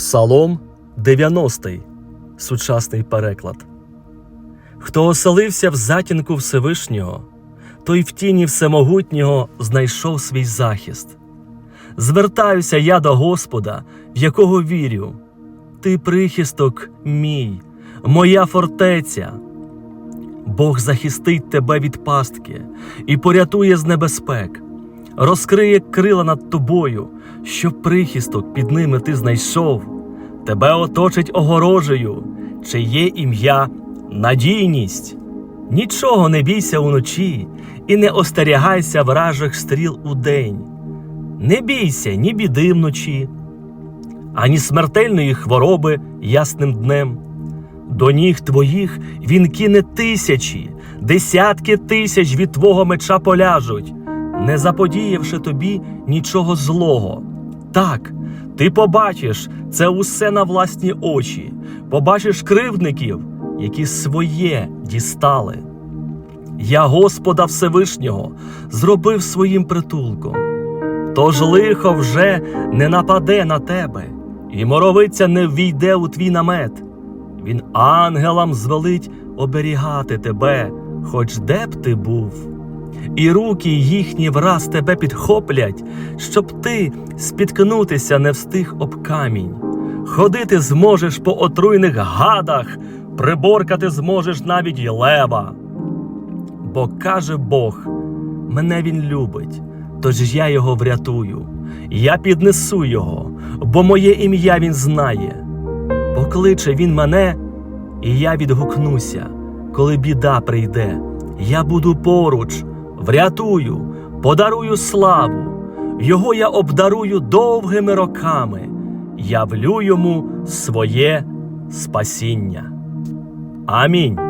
Псалом 90, сучасний переклад. Хто оселився в затінку Всевишнього, той в тіні Всемогутнього знайшов свій захист. Звертаюся я до Господа, в якого вірю. Ти прихисток мій, моя фортеця. Бог захистить тебе від пастки і порятує з небезпек, розкриє крила над тобою, щоб прихисток під ними ти знайшов, тебе оточить огорожею, чиє ім'я надійність. Нічого не бійся уночі і не остерігайся вражих стріл удень. Не бійся ні біди вночі, ані смертельної хвороби ясним днем. До ніг твоїх він кине тисячі, десятки тисяч від твого меча поляжуть, не заподіявши тобі нічого злого. Так, ти побачиш це усе на власні очі, побачиш кривдників, які своє дістали. Я Господа Всевишнього зробив своїм притулком. Тож лихо вже не нападе на тебе, і моровиця не ввійде у твій намет. Він ангелам звелить оберігати тебе, хоч де б ти був. І руки їхні враз тебе підхоплять, щоб ти спіткнутися не встиг об камінь. Ходити зможеш по отруйних гадах, приборкати зможеш навіть лева. Бо каже Бог, мене він любить, тож я його врятую. Я піднесу його, бо моє ім'я він знає. Покличе він мене, і я відгукнуся, коли біда прийде. Я буду поруч, врятую, подарую славу. Його я обдарую довгими роками, явлю йому своє спасіння. Амінь.